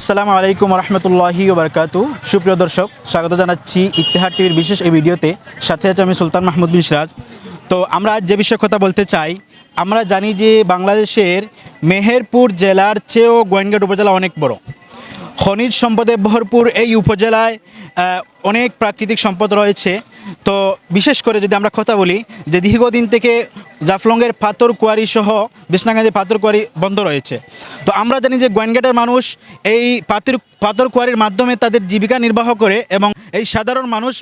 আসসালামু আলাইকুম রহমতুল্লাহি ওবরকাতু। সুপ্রিয় দর্শক, স্বাগত জানাচ্ছি ইতিহার টিভির বিশেষ এই ভিডিওতে। সাথে আছে আমি সুলতান মাহমুদ বিন সিরাজ। তো আমরা আজ যে বিষয়ে কথা বলতে চাই, আমরা জানি যে বাংলাদেশের মেহেরপুর জেলার চেয়েও গোয়েনঘাট উপজেলা অনেক বড়। খনিজ সম্পদে ভরপুর এই উপজেলায় অনেক প্রাকৃতিক সম্পদ রয়েছে। তো বিশেষ করে যদি আমরা কথা বলি যে দীর্ঘদিন থেকে জাফলংয়ের পাথর কুয়ারি সহ বিষ্ণাগান্ধী পাথর কুয়ারি বন্ধ রয়েছে। তো আমরা জানি যে গোয়েনঘাটের মানুষ এই পাথর পাথর কুয়ারির মাধ্যমে তাদের জীবিকা নির্বাহ করে এবং এই সাধারণ মানুষ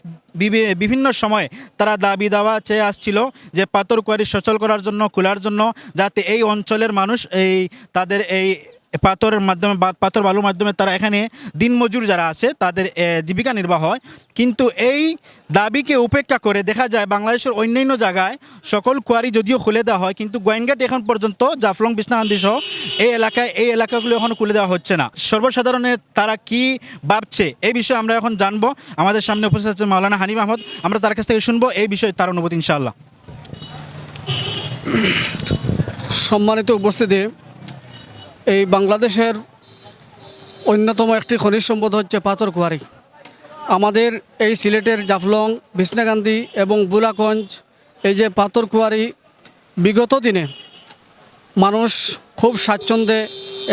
বিভিন্ন সময় তারা দাবি দাওয়া চেয়ে আসছিল যে পাথর কুয়ারি সচল করার জন্য, খোলার জন্য যাতে এই অঞ্চলের মানুষ এই তাদের এই পাথরের মাধ্যমে বা পাথর বালুর মাধ্যমে তারা এখানে দিনমজুর যারা আছে, তাদের জীবিকা নির্বাহ হয়। কিন্তু এই দাবিকে উপেক্ষা করে দেখা যায় বাংলাদেশের অন্যান্য জায়গায় সকল কোয়ারি যদিও খুলে দেওয়া হয়, কিন্তু গোয়েনঘাট এখন পর্যন্ত জাফলং বিষ্ণাহান্দি সহ এই এলাকায়, এই এলাকাগুলো এখন খুলে দেওয়া হচ্ছে না। সর্বসাধারণের তারা কি ভাবছে এই বিষয়ে আমরা এখন জানব। আমাদের সামনে উপস্থিত আছে মাওলানা হানিফ আহমদ। আমরা তার কাছ থেকে শুনব এই বিষয়ে তার অনুভূতি, ইনশাআল্লাহ। সম্মানিত উপস্থিতি এই বাংলাদেশের অন্যতম একটি খনিজ সম্পদ হচ্ছে পাথর কুয়ারি। আমাদের এই সিলেটের জাফলং বিষ্ণাকান্দি এবং বুলাগঞ্জ, এই যে পাথর কুয়ারি, বিগত দিনে মানুষ খুব স্বাচ্ছন্দ্যে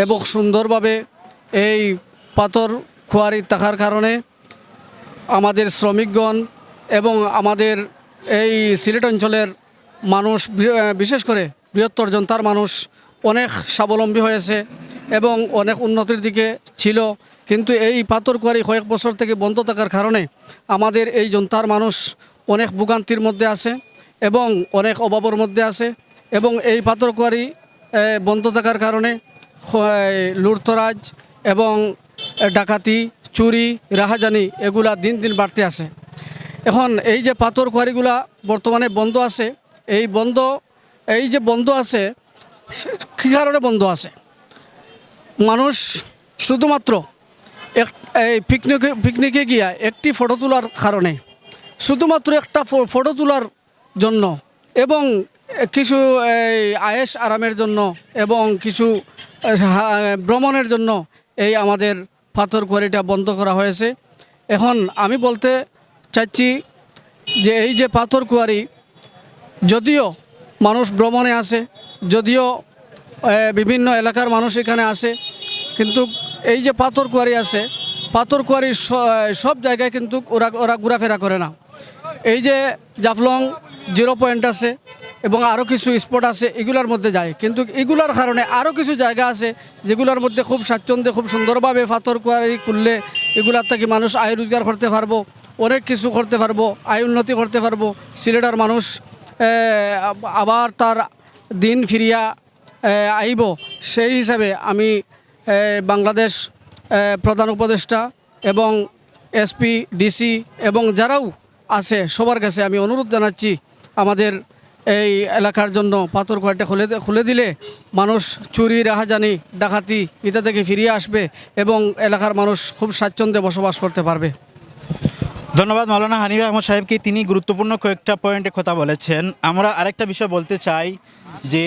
এবং সুন্দরভাবে এই পাথর কুয়ারি থাকার কারণে আমাদের শ্রমিকগণ এবং আমাদের এই সিলেট অঞ্চলের মানুষ বিশেষ করে বৃহত্তর জনতার মানুষ অনেক স্বাবলম্বী হয়েছে এবং অনেক উন্নতির দিকে ছিল। কিন্তু এই পাথর কুয়ারি কয়েক বছর থেকে বন্ধ থাকার কারণে আমাদের এই জনতার মানুষ অনেক ভোগান্তির মধ্যে আছে এবং অনেক অভাবের মধ্যে আছে এবং এই পাথর কুয়ারি বন্ধ থাকার কারণে লুটতরাজ এবং ডাকাতি, চুরি, রাহাজানি এগুলা দিন দিন বাড়তে আছে। এখন এই যে পাথর কোয়ারিগুলা বর্তমানে বন্ধ আছে, এই বন্ধ, এই যে বন্ধ আছে কী কারণে বন্ধ আছে? মানুষ শুধুমাত্র এক, এই পিকনিকে পিকনিকে গিয়া একটি ফটো তোলার কারণে, শুধুমাত্র একটা ফটো তোলার জন্য এবং কিছু, এই আয়েস আরামের জন্য এবং কিছু ভ্রমণের জন্য এই আমাদের পাথর কোয়ারিটা বন্ধ করা হয়েছে। এখন আমি বলতে চাচ্ছি যে এই যে পাথর কুয়ারি, যদিও মানুষ ভ্রমণে আসে যদিও বিভিন্ন এলাকার মানুষ এখানে আসে, কিন্তু এই যে পাথর কুয়ারি আছে, পাথর কুয়ারি সব জায়গায় কিন্তু ওরা ওরা ঘোরাফেরা করে না। এই যে জাফলং জিরো পয়েন্ট আছে এবং আরও কিছু স্পট আছে, এগুলোর মধ্যে যায়। কিন্তু এগুলার কারণে আরও কিছু জায়গা আছে, যেগুলোর মধ্যে খুব স্বাচ্ছন্দ্যে, খুব সুন্দরভাবে পাথর কুয়ারি করলে এগুলার থেকে মানুষ আয় রোজগার করতে পারব, অনেক কিছু করতে পারব, আয় উন্নতি করতে পারব। সিলেটার মানুষ আবার তার দিন ফিরিয়া আইব। সেই হিসাবে আমি বাংলাদেশ প্রধান উপদেষ্টা এবং এসপি, ডিসি এবং যারাও আছে, সবার কাছে আমি অনুরোধ জানাচ্ছি আমাদের এই এলাকার জন্য পাথর কয়েকটা খুলে খুলে দিলে মানুষ চুরি, রাহাজানি, ডাকাতি, ইটা থেকে ফিরিয়ে আসবে এবং এলাকার মানুষ খুব স্বাচ্ছন্দ্যে বসবাস করতে পারবে। ধন্যবাদ মৌলানা হানিফ আহমদ সাহেবকে। তিনি গুরুত্বপূর্ণ কয়েকটা পয়েন্টে কথা বলেছেন। আমরা আরেকটা বিষয় বলতে চাই যে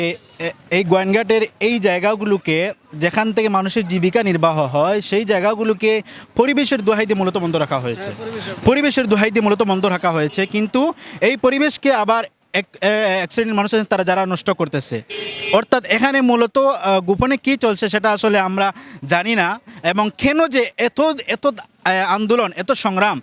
এই গোয়েনঘাটের এই জায়গাগুলোকে, যেখান থেকে মানুষের জীবিকা নির্বাহ হয়, সেই জায়গাগুলোকে পরিবেশের দোহাই দিয়ে মূলত বন্ধ রাখা হয়েছে। পরিবেশের দোহাই দিয়ে মূলত বন্ধ রাখা হয়েছে। কিন্তু এই পরিবেশকে আবার এক মানুষ তারা যারা নষ্ট করতেছে। অর্থাৎ এখানে মূলত গোপনে কি চলছে সেটা আসলে আমরা জানি না। এবং কেন যে এত এত আন্দোলন, এত সংগ্রাম,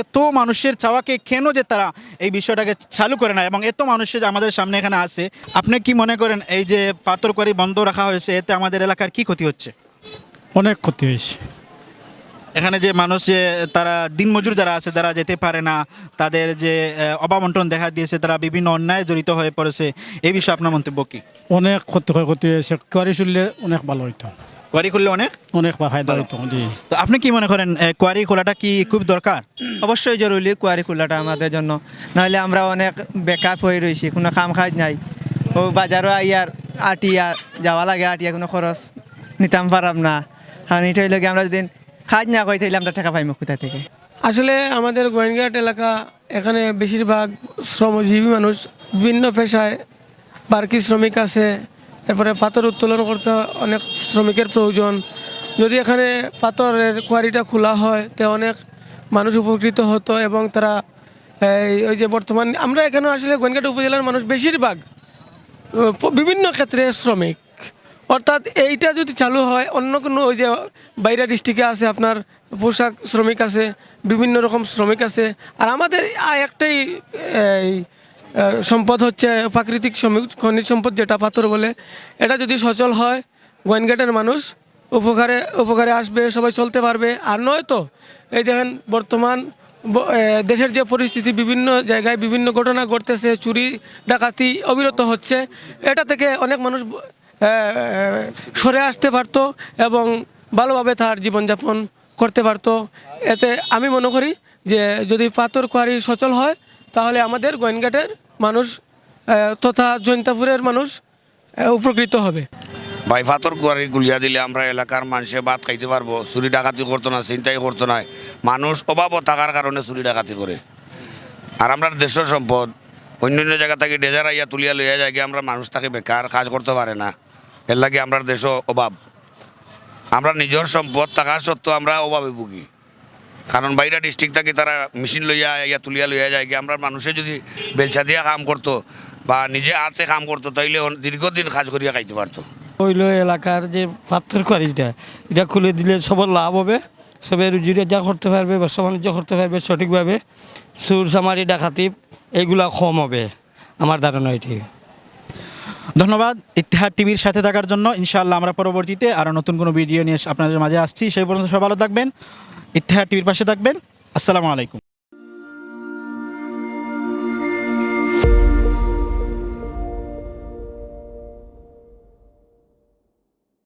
এত মানুষের চাওয়াকে কেন যে তারা এই বিষয়টাকে চালু করে না, এবং এত মানুষের যে আমাদের সামনে এখানে আছে, আপনি কি মনে করেন এই যে পাথর পাথরকারি বন্ধ রাখা হয়েছে, এতে আমাদের এলাকার কি ক্ষতি হচ্ছে? অনেক ক্ষতি হয়েছে। এখানে যে মানুষ যে তারা দিনমজুর যারা আছে যারা যেতে পারে না তাদের যে আহ, অভাবন্টন দেখা দিয়েছে তারা বিভিন্ন অন্যায় জড়িত হয়ে পড়েছে। এই বিষয়ে আপনার মন্তব্য কি? অনেক ক্ষতি ক্ষতি হয়েছে। কোয়ারি চললে অনেক ভালো হইতো। কোয়ারি খুললে অনেক? অনেক ফায়দা হইতো জি। তো আপনি কি মনে করেন কোয়ারি খোলাটা কি খুব দরকার? অবশ্যই জরুরি কুয়ারি খোলাটা আমাদের জন্য। নাহলে আমরা অনেক বেকার হয়ে রয়েছি কোনো কাম কাজ নাই। ও বাজারও আইয়ার আটিয়া যাওয়া লাগে আটিয়া কোনো খরচ। নিতাম পারাম না। কারণ এটা হইলে কি আমরা যদি কাজ না করি তাহলে আমরা টাকা পাইম কোথা থেকে? আসলে আমাদের গোয়েনঘাট এলাকা এখানে বেশিরভাগ শ্রমজীবী মানুষ বিভিন্ন পেশায় বার্কি শ্রমিক আছে, এরপরে পাথর উত্তোলন করতে অনেক শ্রমিকের প্রয়োজন। যদি এখানে পাথরের কোয়ারিটা খোলা হয়, তে অনেক মানুষ উপকৃত হতো এবং তারা ওই যে বর্তমান, আমরা এখানে আসলে গোয়েনঘাট উপজেলার মানুষ বেশিরভাগ বিভিন্ন ক্ষেত্রে শ্রমিক। অর্থাৎ এইটা যদি চালু হয়, অন্য কোনো ওই যে বাইরা ডিস্ট্রিক্টে আছে, আপনার পোশাক শ্রমিক আছে, বিভিন্ন রকম শ্রমিক আছে, আর আমাদের একটাই সম্পদ হচ্ছে প্রাকৃতিক খনিজ সম্পদ যেটা পাথর বলে। এটা যদি সচল হয় গোয়েনঘাটের মানুষ উপকারে উপকারে আসবে, সবাই চলতে পারবে। আর নয়তো এই দেখেন বর্তমান দেশের যে পরিস্থিতি, বিভিন্ন জায়গায় বিভিন্ন ঘটনা ঘটতেছে, চুরি, ডাকাতি অবিরত হচ্ছে। এটা থেকে অনেক মানুষ সরে আসতে পারতো এবং ভালোভাবে তার জীবনযাপন করতে পারতো। এতে আমি মনে করি যে যদি পাথর কোয়ারি সচল হয়, তাহলে আমাদের গোয়েনঘাটের মানুষ তথা জৈন্তাপুরের মানুষ উপকৃত হবে। ভাই ফাতর কুয়ারি গুলিয়া দিলে আমরা এলাকার মানুষে ভাত খাইতে পারব, চুরি ডাকাতি করতো না চিন্তাই করতো না। মানুষ অভাবও থাকার কারণে চুরি ডাকাতি করে। আর আমরা দেশের সম্পদ অন্য অন্য জায়গা থেকে ডেজার আইয়া তুলিয়া লইয়া যায় আমরা মানুষ তাকে বেকার কাজ করতে পারে না। এর লাগে আমরা দেশ অভাব। আমরা নিজের সম্পদ থাকা সত্ত্বেও আমরা অভাবে ভুগি। কারণ বাইরা ডিস্ট্রিক্ট থাকি তারা মেশিন লইয়া, ইয়া তুলিয়া লইয়া যায় গিয়ে আমরা মানুষে যদি বেলচা দিয়া কাম করতো বা নিজে হাতে কাম করতো তাইলে দীর্ঘদিন কাজ করিয়া খাইতে পারতো। হইল এলাকার যে পাথর কোয়ারিটা এটা খুলে দিলে সবার লাভ হবে। সবাই রুজি যা করতে পারবে, ব্যবসা বাণিজ্য করতে পারবে সঠিকভাবে। সুর, সামারি, ডাকাতি এইগুলা কম হবে। আমার ধারণা এটি। ধন্যবাদ ইতিহাদ টিভির সাথে থাকার জন্য। ইনশাআল্লাহ আমরা পরবর্তীতে আরও নতুন কোনো ভিডিও নিয়ে আপনাদের মাঝে আসছি। সেই পর্যন্ত সব ভালো থাকবেন। ইতিহাদ টিভির পাশে থাকবেন। আসসালামু আলাইকুম।